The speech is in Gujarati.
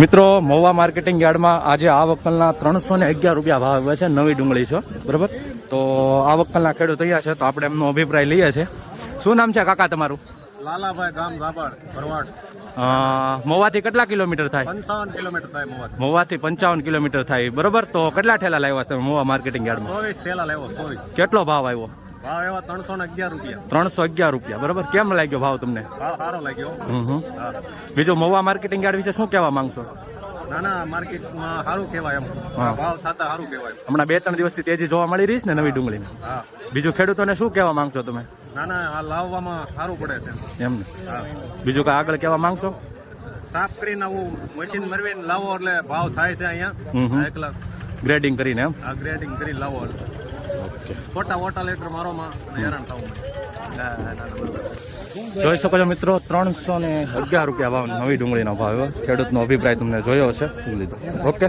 મિત્રો મહુવા માર્કેટિંગ યાર્ડમાં આજે આ વકલના ત્રણસો ને અગિયાર રૂપિયા ભાવ આવ્યા છે. નવી ડુંગળી છે બરાબર? તો આ વકલના ખેડૂત અહીંયા છે તો આપણે એમનો અભિપ્રાય લઈએ છે શું નામ છે કાકા તમારું? લાલાભાઈ ગામ ધાબડ ભરવાડ. મહુવાથી કેટલા કિલોમીટર થાય? પંચાવન કિલોમીટર થાય મોવા મહુવાથી પંચાવન કિલોમીટર થાય. બરોબર? તો કેટલા ઠેલા લાવ્યા તમે મહુવા માર્કેટિંગ યાર્ડમાં? ચોવીસ થેલા લેવો ચોવીસ. કેટલો ભાવ આવ્યો? ભાવ એવા ત્રણસો ને અગિયાર રૂપિયા. ત્રણસો અગિયાર રૂપિયા. બરોબર? કેમ લાગ્યો ભાવ તમને? સારો લાગ્યો. હમ હમ. બીજું મહુવા માર્કેટિંગ યાર્ડ વિશે શું કહેવા માંગશો? ના ના માર્કેટમાં સારું કહેવાય એમ. ભાવ થતા સારું કહેવાય. હમણાં બે ત્રણ દિવસથી તેજી જોવા મળી રહી છે ને નવી ડુંગળીની? બીજું ખેડૂતોને શું કહેવા માંગશો તમે? ના ના આ લાવવામાં સારું પડે છે. એમ ને? બીજું કાંઈ આગળ કહેવા માંગશો? સાફ કરીને આવું મશીન મરવીને લાવો એટલે ભાવ થાય છે અહીંયા. એકલા ગ્રેડિંગ કરીને એમ? આ ગ્રેડિંગ કરી લાવો એટલે. ખોટા વોટા લેટર મારોમાં અને હેરાન થવું ના ના ના બરોબર. જોઈ શકો છો મિત્રો ત્રણસો ને અગિયાર રૂપિયા ભાવ નવી ડુંગળીનો ભાવ ખેડૂતનો અભિપ્રાય તમને જોયો હશે. શું લીધો? ઓકે